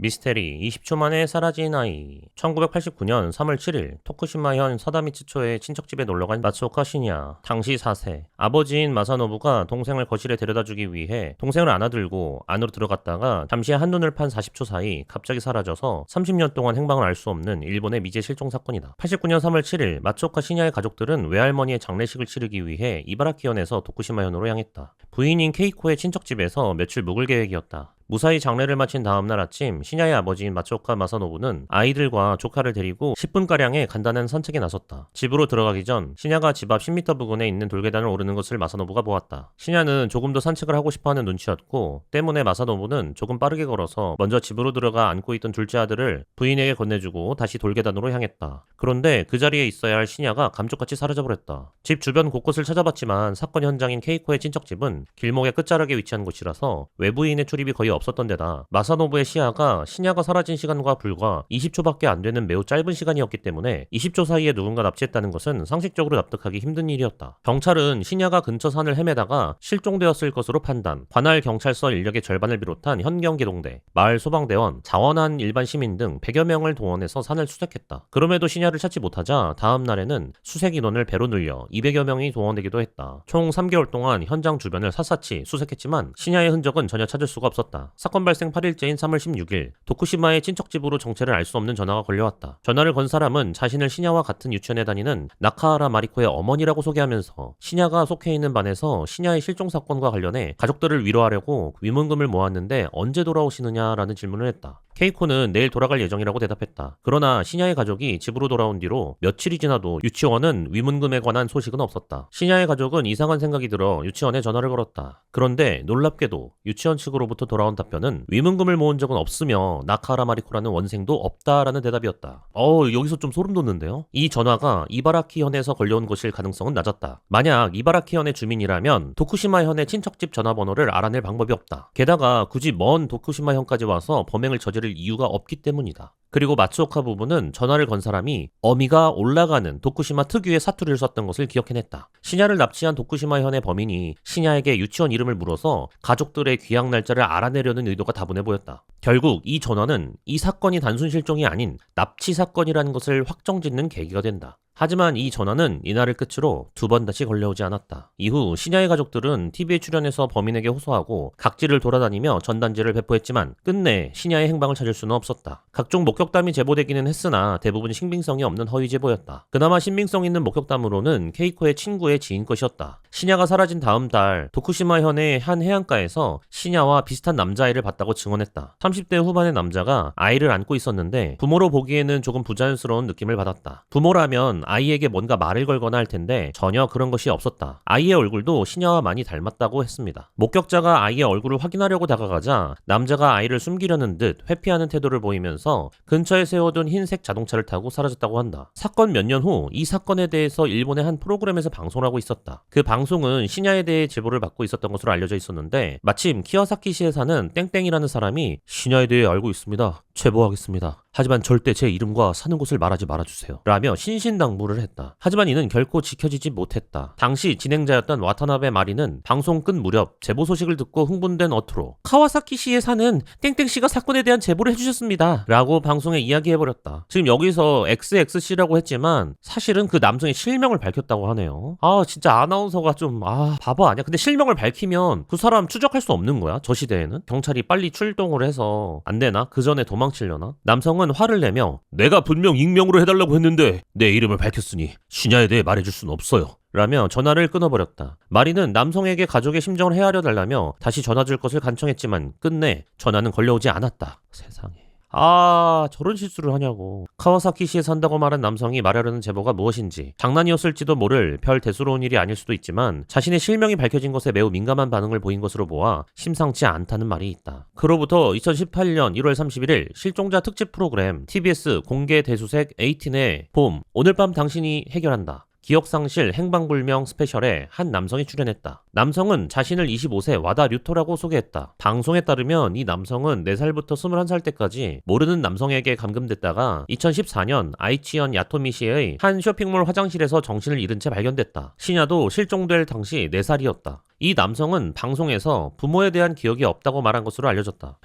미스테리 20초 만에 사라진 아이. 1989년 3월 7일 토쿠시마현 사다미츠초의 친척집에 놀러간 마츠오카 시냐 당시 4세. 아버지인 마사노부가 동생을 거실에 데려다주기 위해 동생을 안아들고 안으로 들어갔다가 잠시 한눈을 판 40초 사이 갑자기 사라져서 30년 동안 행방을 알 수 없는 일본의 미제 실종 사건이다. 89년 3월 7일 마츠오카 시냐의 가족들은 외할머니의 장례식을 치르기 위해 이바라키현에서 도쿠시마현으로 향했다. 부인인 케이코의 친척집에서 며칠 묵을 계획이었다 무사히 장례를 마친 다음날 아침 신야의 아버지인 마초카 마사노부는 아이들과 조카를 데리고 10분가량의 간단한 산책에 나섰다. 집으로 들어가기 전 신야가 집 앞 10m 부근에 있는 돌계단을 오르는 것을 마사노부가 보았다. 신야는 조금 더 산책을 하고 싶어하는 눈치였고 때문에 마사노부는 조금 빠르게 걸어서 먼저 집으로 들어가 안고 있던 둘째 아들을 부인에게 건네주고 다시 돌계단으로 향했다. 그런데 그 자리에 있어야 할 신야가 감쪽같이 사라져버렸다. 집 주변 곳곳을 찾아봤지만 사건 현장인 케이코의 친척집은 길목의 끝자락에 위치한 곳이라서 외부인의 출입이 거의 없 었던 데다 마사노부의 시야가 신야가 사라진 시간과 불과 20초밖에 안 되는 매우 짧은 시간이었기 때문에 20초 사이에 누군가 납치했다는 것은 상식적으로 납득하기 힘든 일이었다. 경찰은 신야가 근처 산을 헤매다가 실종되었을 것으로 판단, 관할 경찰서 인력의 절반을 비롯한 현경계동대, 마을 소방대원, 자원한 일반 시민 등 100여 명을 동원해서 산을 수색했다. 그럼에도 신야를 찾지 못하자 다음 날에는 수색 인원을 배로 늘려 200여 명이 동원되기도 했다. 총 3개월 동안 현장 주변을 샅샅이 수색했지만 신야의 흔적은 전혀 찾을 수가 없었다. 사건 발생 8일째인 3월 16일 도쿠시마의 친척집으로 정체를 알 수 없는 전화가 걸려왔다. 전화를 건 사람은 자신을 신야와 같은 유치원에 다니는 나카하라 마리코의 어머니라고 소개하면서 신야가 속해 있는 반에서 신야의 실종 사건과 관련해 가족들을 위로하려고 위문금을 모았는데 언제 돌아오시느냐라는 질문을 했다. 케이코는 내일 돌아갈 예정이라고 대답했다. 그러나 신야의 가족이 집으로 돌아온 뒤로 며칠이 지나도 유치원은 위문금에 관한 소식은 없었다. 신야의 가족은 이상한 생각이 들어 유치원에 전화를 걸었다. 그런데 놀랍게도 유치원 측으로부터 돌아온 답변은 위문금을 모은 적은 없으며 나카라 마리코라는 원생도 없다라는 대답이었다. 어 여기서 좀 소름 돋는데요? 이 전화가 이바라키 현에서 걸려온 것일 가능성은 낮았다. 만약 이바라키 현의 주민이라면 도쿠시마 현의 친척집 전화번호를 알아낼 방법이 없다. 게다가 굳이 먼 도쿠시마 현까지 와서 범행을 저지를 이유가 없기 때문이다. 그리고 마츠오카 부부는 전화를 건 사람이 어미가 올라가는 도쿠시마 특유의 사투리를 썼던 것을 기억해냈다. 신야를 납치한 도쿠시마 현의 범인이 신야에게 유치원 이름을 물어서 가족들의 귀향 날짜를 알아내려는 의도가 다분해 보였다. 결국 이 전화는 이 사건이 단순 실종이 아닌 납치 사건이라는 것을 확정짓는 계기가 된다. 하지만 이 전화는 이날을 끝으로 두 번 다시 걸려오지 않았다. 이후 신야의 가족들은 TV에 출연해서 범인에게 호소하고 각지를 돌아다니며 전단지를 배포했지만 끝내 신야의 행방을 찾을 수는 없었다. 각종 목격담이 제보되기는 했으나 대부분 신빙성이 없는 허위 제보였다. 그나마 신빙성 있는 목격담으로는 케이코의 친구의 지인 것이었다. 신야가 사라진 다음 달 도쿠시마 현의 한 해안가에서 신야와 비슷한 남자아이를 봤다고 증언했다. 30대 후반의 남자가 아이를 안고 있었는데 부모로 보기에는 조금 부자연스러운 느낌을 받았다. 부모라면 아이에게 뭔가 말을 걸거나 할 텐데 전혀 그런 것이 없었다. 아이의 얼굴도 신야와 많이 닮았다고 했습니다. 목격자가 아이의 얼굴을 확인하려고 다가가자 남자가 아이를 숨기려는 듯 회피하는 태도를 보이면서 근처에 세워둔 흰색 자동차를 타고 사라졌다고 한다. 사건 몇 년 후 이 사건에 대해서 일본의 한 프로그램에서 방송을 하고 있었다. 그 방송은 신야에 대해 제보를 받고 있었던 것으로 알려져 있었는데 마침 키와사키시에 사는 땡땡이라는 사람이 신야에 대해 알고 있습니다. 제보하겠습니다. 하지만 절대 제 이름과 사는 곳을 말하지 말아주세요. 라며 신신당부를 했다. 하지만 이는 결코 지켜지지 못했다. 당시 진행자였던 와타나베 마리는 방송 끝 무렵 제보 소식을 듣고 흥분된 어투로 카와사키시에 사는 땡땡씨가 사건에 대한 제보를 해주셨습니다. 라고 방송에 이야기해버렸다. 지금 여기서 XXC라고 했지만 사실은 그 남성의 실명을 밝혔다고 하네요. 아 진짜 아나운서가 좀 아 바보 아니야? 근데 실명을 밝히면 그 사람 추적할 수 없는 거야? 저 시대에는? 경찰이 빨리 출동을 해서 안 되나? 그 전에 도망치려나? 남성은 화를 내며 내가 분명 익명으로 해달라고 했는데 내 이름을 밝혔으니 신야에 대해 말해줄 수는 없어요. 라며 전화를 끊어버렸다. 마리는 남성에게 가족의 심정을 헤아려 달라며 다시 전화 줄 것을 간청했지만 끝내 전화는 걸려오지 않았다. 세상에. 아, 저런 실수를 하냐고. 카와사키시에 산다고 말한 남성이 말하려는 제보가 무엇인지, 장난이었을지도 모를 별 대수로운 일이 아닐 수도 있지만, 자신의 실명이 밝혀진 것에 매우 민감한 반응을 보인 것으로 보아 심상치 않다는 말이 있다. 그로부터 2018년 1월 31일 실종자 특집 프로그램 TBS 공개 대수색 18의 봄, 오늘 밤 당신이 해결한다. 기억상실 행방불명 스페셜에 한 남성이 출연했다. 남성은 자신을 25세 와다 류토라고 소개했다. 방송에 따르면 이 남성은 4살부터 21살 때까지 모르는 남성에게 감금됐다가 2014년 아이치현 야토미시의 한 쇼핑몰 화장실에서 정신을 잃은 채 발견됐다. 신야도 실종될 당시 4살이었다. 이 남성은 방송에서 부모에 대한 기억이 없다고 말한 것으로 알려졌다.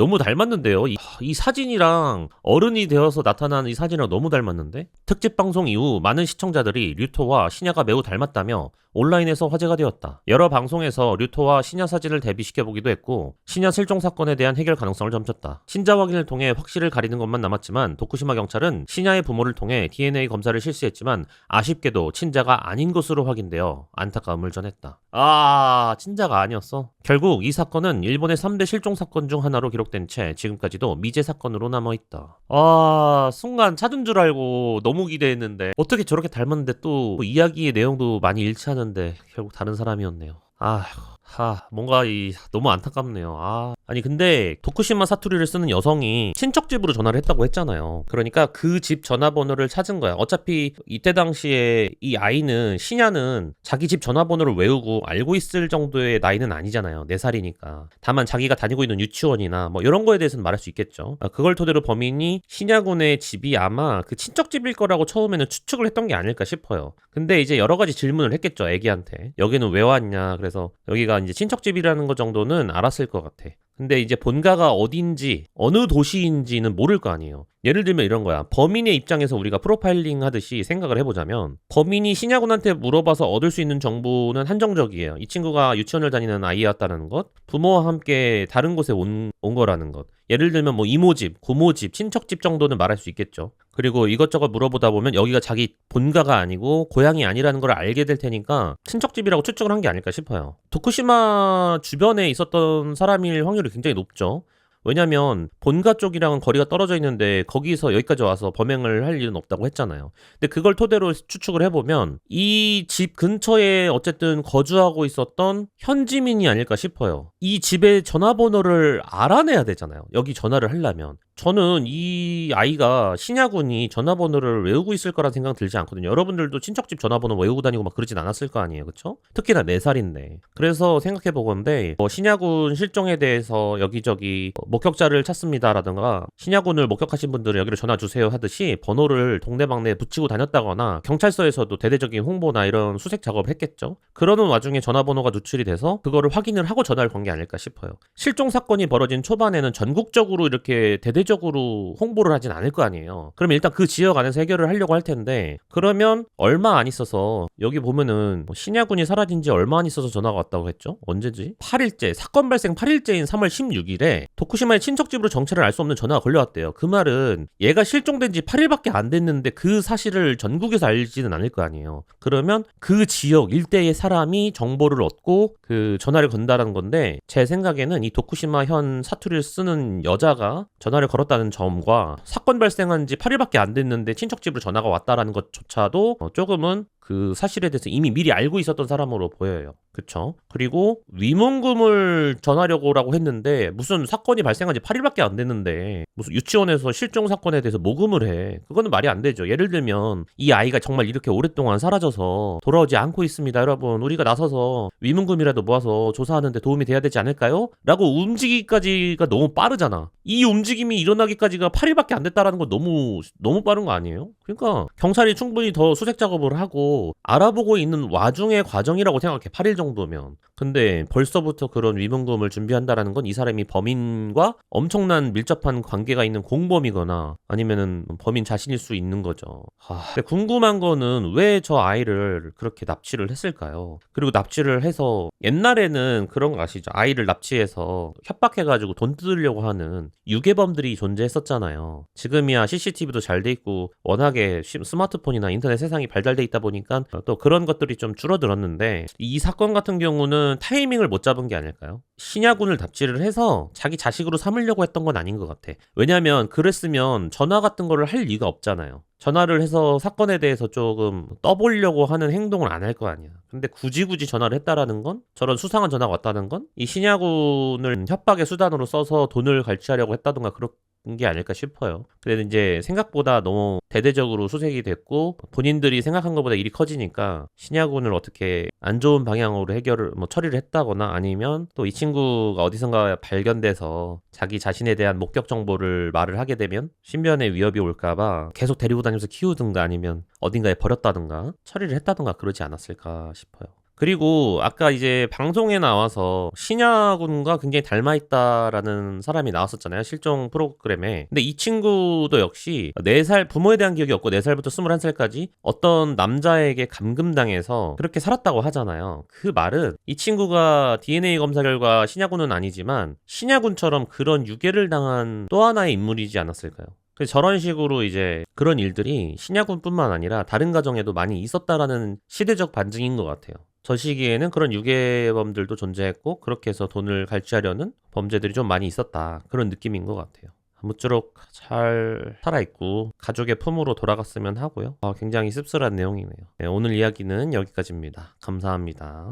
너무 닮았는데요. 이, 이 사진이랑 어른이 되어서 나타난 이 사진이랑 너무 닮았는데? 특집 방송 이후 많은 시청자들이 류토와 신야가 매우 닮았다며 온라인에서 화제가 되었다. 여러 방송에서 류토와 신야 사진을 대비시켜보기도 했고 신야 실종 사건에 대한 해결 가능성을 점쳤다. 신자 확인을 통해 확실을 가리는 것만 남았지만 도쿠시마 경찰은 신야의 부모를 통해 DNA 검사를 실시했지만 아쉽게도 친자가 아닌 것으로 확인되어 안타까움을 전했다. 아, 친자가 아니었어. 결국 이 사건은 일본의 3대 실종 사건 중 하나로 기록 된 채 지금까지도 미제 사건으로 남아 있다. 아, 순간 찾은 줄 알고 너무 기대했는데 어떻게 저렇게 닮았는데 또 이야기의 내용도 많이 일치하는데 결국 다른 사람이었네요. 아휴. 하, 뭔가 이 너무 안타깝네요. 아, 아니 근데 도쿠시마 사투리를 쓰는 여성이 친척 집으로 전화를 했다고 했잖아요. 그러니까 그 집 전화번호를 찾은 거야. 어차피 이때 당시에 이 아이는 신야는 자기 집 전화번호를 외우고 알고 있을 정도의 나이는 아니잖아요. 4살이니까. 다만 자기가 다니고 있는 유치원이나 뭐 이런 거에 대해서는 말할 수 있겠죠. 아, 그걸 토대로 범인이 신야군의 집이 아마 그 친척 집일 거라고 처음에는 추측을 했던 게 아닐까 싶어요. 근데 이제 여러 가지 질문을 했겠죠. 애기한테. 여기는 왜 왔냐. 그래서 여기가 이제 친척집이라는 거 정도는 알았을 것 같아. 근데 이제 본가가 어딘지 어느 도시인지는 모를 거 아니에요. 예를 들면 이런 거야. 범인의 입장에서 우리가 프로파일링 하듯이 생각을 해보자면 범인이 신야군한테 물어봐서 얻을 수 있는 정보는 한정적이에요. 이 친구가 유치원을 다니는 아이였다는 것, 부모와 함께 다른 곳에 온, 온 거라는 것. 예를 들면 뭐 이모집, 고모집, 친척집 정도는 말할 수 있겠죠. 그리고 이것저것 물어보다 보면 여기가 자기 본가가 아니고 고향이 아니라는 걸 알게 될 테니까 친척집이라고 추측을 한 게 아닐까 싶어요. 도쿠시마 주변에 있었던 사람일 확률이 굉장히 높죠. 왜냐면 본가 쪽이랑은 거리가 떨어져 있는데 거기서 여기까지 와서 범행을 할 일은 없다고 했잖아요. 근데 그걸 토대로 추측을 해보면 이 집 근처에 어쨌든 거주하고 있었던 현지민이 아닐까 싶어요. 이 집의 전화번호를 알아내야 되잖아요. 여기 전화를 하려면. 저는 이 아이가 신야군이 전화번호를 외우고 있을 거란 생각 들지 않거든요. 여러분들도 친척집 전화번호 외우고 다니고 막 그러진 않았을 거 아니에요. 그쵸? 특히나 4살인데. 그래서 생각해 보건데 뭐 신야군 실종에 대해서 여기저기 뭐 목격자를 찾습니다라든가 신야군을 목격하신 분들은 여기로 전화 주세요 하듯이 번호를 동네방네에 붙이고 다녔다거나 경찰서에서도 대대적인 홍보나 이런 수색 작업을 했겠죠. 그러는 와중에 전화번호가 누출이 돼서 그거를 확인을 하고 전화를 건 게 아닐까 싶어요. 실종 사건이 벌어진 초반에는 전국적으로 이렇게 대대적 으로 홍보를 하진 않을 거 아니에요. 그럼 일단 그 지역 안에서 해결을 하려고 할 텐데 그러면 얼마 안 있어서 여기 보면은 뭐 신야군이 사라진 지 얼마 안 있어서 전화가 왔다고 했죠? 언제지? 8일째 사건 발생 8일째인 3월 16일에 도쿠시마의 친척집으로 정체를 알 수 없는 전화가 걸려왔대요. 그 말은 얘가 실종된 지 8일밖에 안 됐는데 그 사실을 전국에서 알지는 않을 거 아니에요. 그러면 그 지역 일대의 사람이 정보를 얻고 그 전화를 건다라는 건데 제 생각에는 이 도쿠시마 현 사투리를 쓰는 여자가 전화를 걸 었다는 점과 사건 발생한 지 8일밖에 안 됐는데 친척집으로 전화가 왔다라는 것조차도 어, 조금은 그 사실에 대해서 이미 미리 알고 있었던 사람으로 보여요. 그쵸? 그리고 위문금을 전하려고라고 했는데 무슨 사건이 발생한 지 8일밖에 안 됐는데 무슨 유치원에서 실종 사건에 대해서 모금을 해. 그거는 말이 안 되죠. 예를 들면 이 아이가 정말 이렇게 오랫동안 사라져서 돌아오지 않고 있습니다. 여러분 우리가 나서서 위문금이라도 모아서 조사하는데 도움이 돼야 되지 않을까요? 라고 움직이기까지가 너무 빠르잖아. 이 움직임이 일어나기까지가 8일밖에 안 됐다라는 건 너무 너무 빠른 거 아니에요? 그러니까 경찰이 충분히 더 수색 작업을 하고 알아보고 있는 와중의 과정이라고 생각해. 8일 정도면. 근데 벌써부터 그런 위문금을 준비한다라는 건 이 사람이 범인과 엄청난 밀접한 관계가 있는 공범이거나 아니면은 범인 자신일 수 있는 거죠. 하... 근데 궁금한 거는 왜 저 아이를 그렇게 납치를 했을까요? 그리고 납치를 해서 옛날에는 그런 거 아시죠? 아이를 납치해서 협박해가지고 돈 뜯으려고 하는 유괴범들이 존재했었잖아요. 지금이야 CCTV도 잘 돼 있고 워낙에 스마트폰이나 인터넷 세상이 발달돼 있다 보니까 또 그런 것들이 좀 줄어들었는데 이 사건 같은 경우는 타이밍을 못 잡은 게 아닐까요? 신야군을 납치를 해서 자기 자식으로 삼으려고 했던 건 아닌 것 같아. 왜냐면 그랬으면 전화 같은 거를 할 이유가 없잖아요. 전화를 해서 사건에 대해서 조금 떠보려고 하는 행동을 안 할 거 아니야. 근데 굳이 굳이 전화를 했다라는 건 저런 수상한 전화가 왔다는 건 이 신야군을 협박의 수단으로 써서 돈을 갈취하려고 했다던가 그런 게 아닐까 싶어요. 그래도 이제 생각보다 너무 대대적으로 수색이 됐고 본인들이 생각한 것보다 일이 커지니까 신야군을 어떻게 안 좋은 방향으로 해결을 뭐 처리를 했다거나 아니면 또 이 친구가 어디선가 발견돼서 자기 자신에 대한 목격 정보를 말을 하게 되면 신변의 위협이 올까봐 계속 데리고 다니면서 키우든가 아니면 어딘가에 버렸다든가 처리를 했다든가 그러지 않았을까 싶어요. 그리고 아까 이제 방송에 나와서 신야군과 굉장히 닮아 있다라는 사람이 나왔었잖아요. 실종 프로그램에. 근데 이 친구도 역시 4살 부모에 대한 기억이 없고 4살부터 21살까지 어떤 남자에게 감금당해서 그렇게 살았다고 하잖아요. 그 말은 이 친구가 DNA 검사 결과 신야군은 아니지만 신야군처럼 그런 유괴를 당한 또 하나의 인물이지 않았을까요? 저런 식으로 이제 그런 일들이 신야군뿐만 아니라 다른 가정에도 많이 있었다라는 시대적 반증인 것 같아요. 저 시기에는 그런 유괴범들도 존재했고 그렇게 해서 돈을 갈취하려는 범죄들이 좀 많이 있었다 그런 느낌인 것 같아요. 아무쪼록 잘 살아있고 가족의 품으로 돌아갔으면 하고요. 아, 굉장히 씁쓸한 내용이네요. 네, 오늘 이야기는 여기까지입니다. 감사합니다.